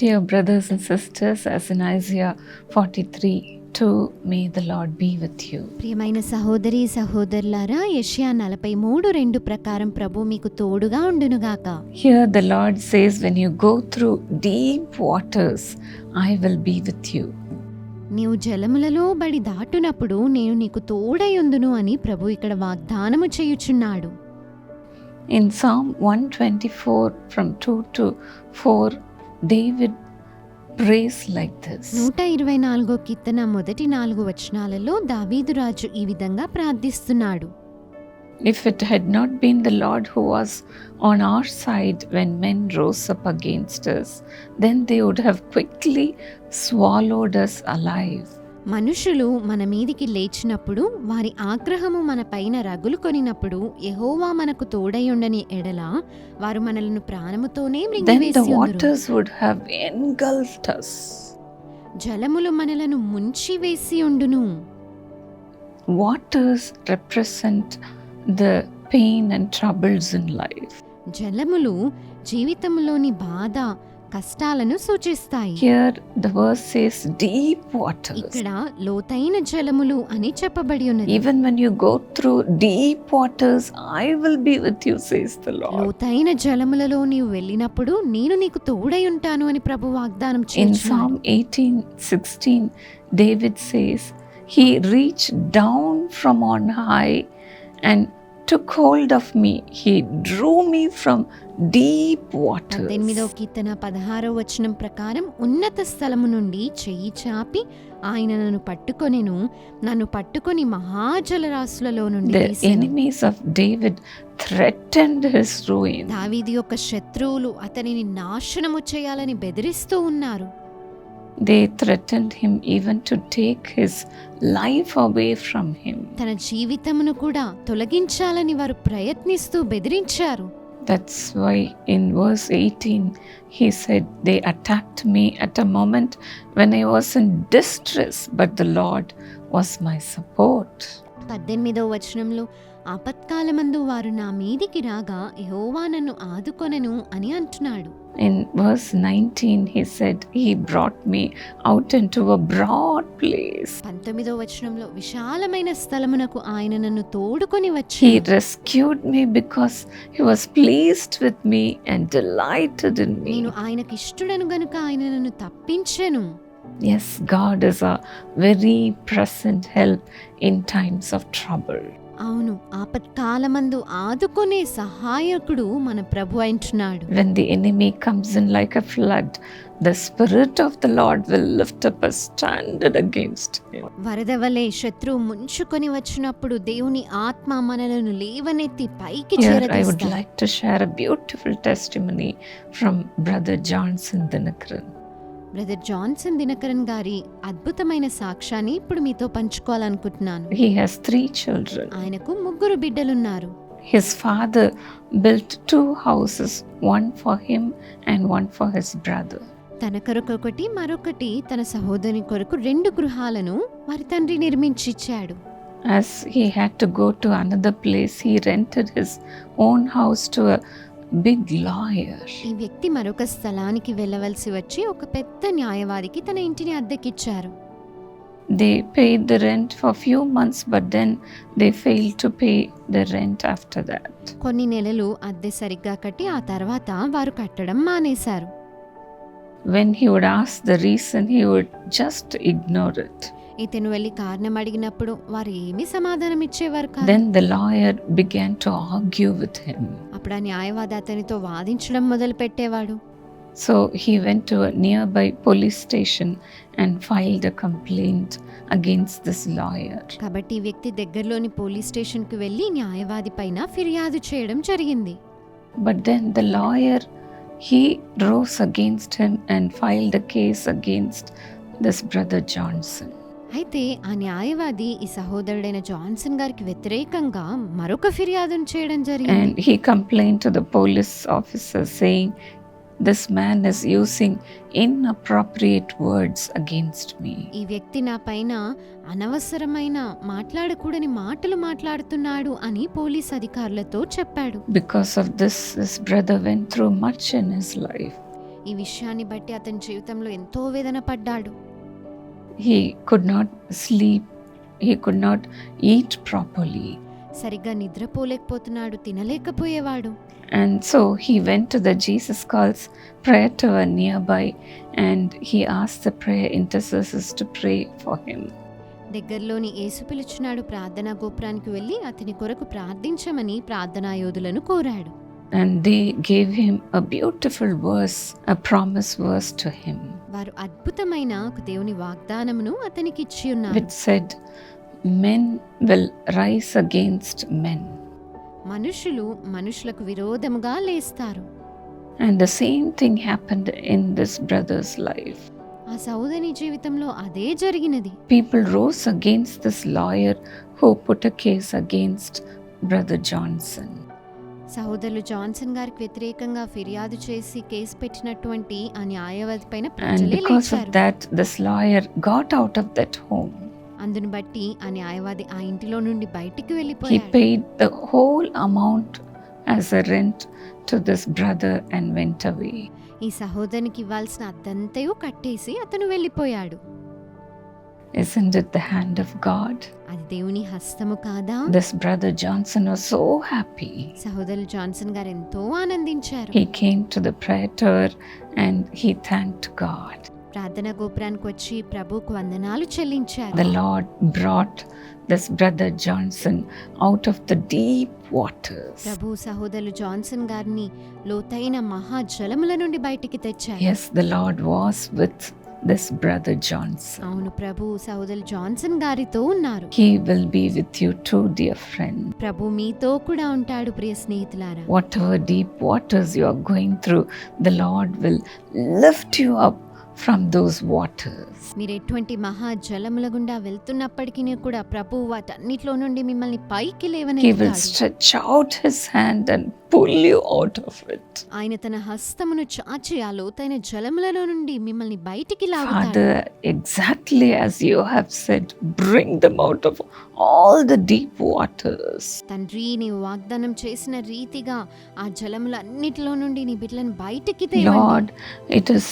Dear brothers and sisters, as in Isaiah 43 2, may the Lord be with you. ప్రియమైన సహోదరి సహోదరులారా యెషయా నలభై మూడు రెండు ప్రకారం ప్రభు మీకు తోడుగా ఉండునుగాక Here the Lord says, When you go through deep waters, I will be with you. నీవు జలములలో బడి దాటునప్పుడు నేను నీకు తోడయుందును అని ప్రభు ఇక్కడ వాగ్దానము చేయుచున్నాడు In Psalm 124, from 2 to 4, David prays like this నూట ఇరవై నాలుగో కీర్తన మొదటి నాలుగు వచనాలలో దావీదు రాజు ఈ విధంగా ప్రార్థిస్తున్నాడు If it had not been the Lord who was on our side when men rose up against us, then they would have quickly swallowed us alive. మనుషులు మన మీదికి లేచినప్పుడు వారి ఆగ్రహము మన పైన రగులు కొనినప్పుడు యెహోవా మనకు తోడయుండని ఎడల వారు మనలను ప్రాణముతోనే Then the మృంగివేసి waters would have engulfed us. జలములు మనలను ముంచివేసి ఉండును Waters represent the pain and troubles in life. జలములు జీవితంలోని బాధ కష్టాలను సూచిస్తాయి. డీప్ వాటర్ ఇక్కడ లోతైన జలములు అని చెప్పబడి ఉన్నది. Even when you go through deep waters I will be with you లోతైన జలములలో నీవు వెళ్ళినప్పుడు నేను నీకు తోడై ఉంటాను అని ప్రభు వాగ్దానం చేసి in psalm 18:16 David says he reach down from on high and took hold of me. He drew me from deep పద్దెనిమిదో waters. కీర్తన పదహారో వచనం ప్రకారం ఉన్నత స్థలము నుండి చెయ్యి చాపి ఆయన నన్ను పట్టుకొనెను నన్ను పట్టుకొని మహాజలరాశులలో నుండి The enemies of David threatened his ruin. దావీదు యొక్క శత్రువులు అతనిని నాశనము చేయాలని బెదిరిస్తూ ఉన్నారు They threatened him even to take his life away from him. తన జీవితమును కూడా తొలగించాలని వారు ప్రయత్నిస్తూ బెదిరించారు That's why in verse 18 he said, They attacked me at a moment when I was in distress, but the Lord was my support. పద్దెనిమిదో వచనంలో ఆపత్కాలమందు వారు నా మీదికి రాగా యెహోవా నన్ను ఆదుకొనెను అని అంటున్నాడు In verse 19 he said, He brought me out into a broad place. పంతొమ్మిదో వచనంలో విశాలమైన స్థలమునకు ఆయన నన్ను తోడుకొని వచ్చి He rescued me because he was pleased with me and delighted in నేను me. ఆయనకి ఇష్టడను గనుక ఆయన నన్ను తప్పించెను Yes, God is a very present help in times of trouble. అవును ఆపత్కాలమందు ఆదుకొనే సహాయకుడు మన ప్రభు అంటున్నాడు When the enemy comes in like a flood, the Spirit of the Lord will lift up a standard against him. వరద వలె శత్రువు ముంచుకొని వచ్చినప్పుడు దేవుని ఆత్మ మనలను లేవనెత్తి పైకి Here, I would చేరదీస్తాడు like to share a beautiful testimony from Brother Johnson Dinakaran. brother Johnson Dinakaran గారి అద్భుతమైన సాక్ష్యాన్ని ఇప్పుడు మీతో పంచుకోవాలనుకుంటున్నాను. హి హస్ 3 చిల్డ్రన్ ఆయనకు ముగ్గురు బిడ్డలు ఉన్నారు his father built two houses one for him and one for his brother తన కొరకు ఒకటి మరొకటి తన సహోదరి కొరకు రెండు గృహాలను వారి తండ్రి నిర్మించిచ్చాడు. As he had to go to another place he rented his own house to a big lawyer. ఈ వ్యక్తి మరొక స్థలానికి వెళ్ళవలసి వచ్చి ఒక పెద్ద న్యాయవాదికి తన ఇంటిని అద్దెకిచ్చారు They paid the rent for few months, but then they failed to pay the rent after that. కొన్ని నెలలు అద్దె సరిగ్గా కట్టి ఆ తర్వాత వారు కట్టడం మానేశారు When he would ask the reason, he would just ignore it. ఇతను వెళ్ళి కారణం అడిగినప్పుడు వారు ఏమీ సమాధానం ఇచ్చేవారు కాదు Then the lawyer began to argue with him. అప్పుడు ఆ న్యాయవాది అతనితో వాదించడం మొదలు పెట్టేవాడు so he went to nearby police station and file the complaint against this lawyer కాబట్టి ఈ వ్యక్తి దగ్గరలోని పోలీస్ స్టేషన్కి వెళ్ళి న్యాయవాది పైన ఫిర్యాదు చేయడం జరిగింది. But then the lawyer he rose against him and file the case against this brother Johnson అయితే ఆ న్యాయవాది ఈ సహోదరుడైన జాన్సన్ గారికి వ్యతిరేకంగా మరొక ఫిర్యాదును చేయడం జరిగింది. He complaint to the police officer saying this man is using inappropriate words against me ఈ వ్యక్తి నా పైన అనవసరమైన మాట్లాడకూడని మాటలు మాట్లాడుతున్నాడు అని పోలీస్ అధికారులతో చెప్పాడు. Because of this this brother went through much in his life ఈ విషయాన్ని బట్టి అతని జీవితంలో ఎంతో వేదన పడ్డాడు. He could not sleep he could not eat properly సరిగ్గా నిద్రపోలేకపోతున్నాడు తినలేకపోయేవాడు. And so he went to the Jesus calls prayer to our nearby and he ask the prayer intercessors to pray for him దగ్గరలోని ఏసు పిలుచున్నాడు ప్రార్థనా గోపురానికి వెళ్ళి అతని కొరకు ప్రార్థించమని ప్రార్థనాయోధులను కోరాడు. And they gave him a beautiful verse, a promise verse to him, వారు అద్భుతమైన ఒక దేవుని వాగ్దానమును అతనికి ఇచ్చి ఉన్నారు which said, Men will rise against men. మనుషులు మనుషులకు విరోధముగా లేస్తారు And the same thing happened in this brother's life. ఆ సౌదరి జీవితంలో అదే జరిగినది People rose against this lawyer who put a case against Brother Johnson. సహోదరులు జాన్సన్ గారికి వ్యతిరేకంగా ఫిర్యాదు చేసి కేసు పెట్టినటువంటి ఆ న్యాయవాది పైన. అందును బట్టి ఆ న్యాయవాది ఆ ఇంటిలో నుండి బయటికి వెళ్ళిపోయాడు whole amount as a rent to this brother and went away. ఈ సహోదరునికి ఇవ్వాల్సిన అద్దంతయు కట్టేసి అతను వెళ్ళిపోయాడు Isn't it the hand of God? అది దేవుని హస్తము కాదా This brother Johnson was so happy. సహోదరులు జాన్సన్ గారు ఎంతో ఆనందించారు He came to the prayer tower and he thanked God. ప్రార్థన గోపురానికి వచ్చి ప్రభుకు వందనాలు చెల్లించారు The Lord brought this brother Johnson out of the deep waters. ప్రభు సహోదరులు జాన్సన్ గారిని లోతైన మహా జలముల నుండి బయటికి తెచ్చారు Yes, the Lord was with this brother Johnson. అవును ప్రభు సహోదరులు జాన్సన్ గారితో ఉన్నారు He will be with you too, dear friend. ప్రభు మీతో కూడా ఉంటాడు ప్రియ స్నేహితులారా Whatever deep waters you are going through, the Lord will lift you up from those waters. మీరు ఎటువంటి మహా జలముల గుండా వెళ్తున్నప్పటికీ కూడా ప్రభు వాటన్నిటిలో నుండి మిమ్మల్ని పైకి He will లేవనెత్తాడు stretch out his hand and pull you out of it. ఆయన తన హస్తమును చాచి ఆ లోతైన జలములలో నుండి మిమ్మల్ని బయటికి లాగుతాడు Father, exactly as you have said, bring them out of all the deep waters. తండ్రి నీవు వాగ్దానం చేసిన రీతిగా ఆ జలములన్నిటిలో నుండి నీ బిడ్డలను బయటికి తేవండి Lord, it is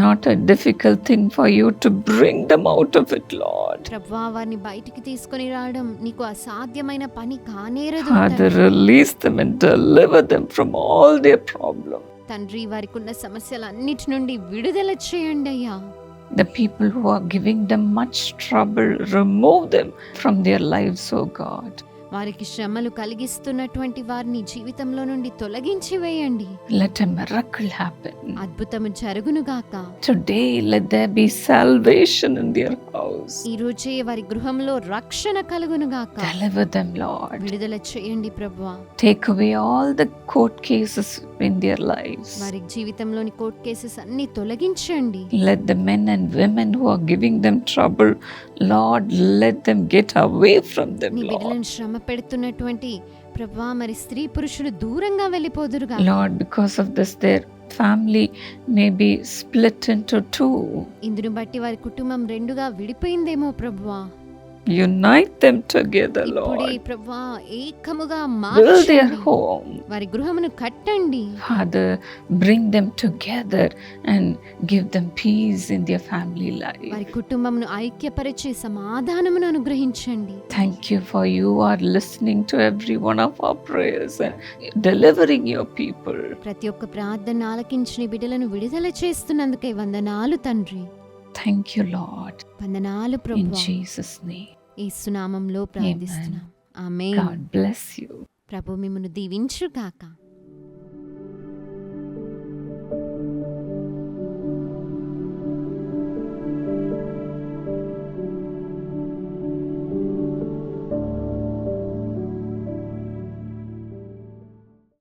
not a difficult thing for you to bring them out of it, Lord. ప్రభువా వారిని బయటికి తీసుకొని రావడం నీకు అసాధ్యమైన పని కానేరదు Father, తండ్రి. release them and deliver them from all their problems. తండ్రి వారికి ఉన్న సమస్యలన్నిటి నుండి విడుదల చేయండి అయ్యా The people who are giving them much trouble, remove them from their lives, O God. వారికి శ్రమలు కలిగిస్తున్నటువంటి వారిని జీవితంలో నుండి తొలగించి వేయండి Let a miracle happen. అద్భుతము జరుగునుగాక Today, let there be salvation in their house. ఈ రోజే వారి గృహంలో రక్షణ కలుగునుగాక Deliver them, Lord. విడుదల చేయండి ప్రభువా Take away all the court cases in their lives. వారి జీవితంలోని కోర్ట్ కేసెస్ అన్ని తొలగించండి Let the men and women who are giving them trouble, Lord, let them get away from them, నీ Lord. బిడ్డలను శ్రమ పెడుతున్నటువంటి ప్రభా మరి స్త్రీ పురుషులు దూరంగా వెళ్ళిపోదురుగా Lord, because of this, their family may be split into two. ఇందును బట్టి వారి కుటుంబం రెండుగా విడిపోయిందేమో ప్రభువా Unite them together, ఇప్పుడే Lord. ప్రభువా ఏకముగా Build their మార్చండి home. వారి గృహమును కట్టండి Father, bring them together and give them peace in their family వారి life. కుటుంబమును ఐక్యపరిచి సమాధానమును అనుగ్రహించండి Thank you for you are listening to every one of our prayers and delivering your people. ప్రతి ఒక్క ప్రార్థన ఆలకించిన బిడ్డలను విడుదల చేస్తున్నందుకే వందనాలు తండ్రి Thank you, Lord. వందనాలు ప్రభు Jesus' name. ఈ సునామంలో ప్రార్థిస్తున్నాం ఆమె God bless you. ప్రభు మిమ్మను దీవించుగాక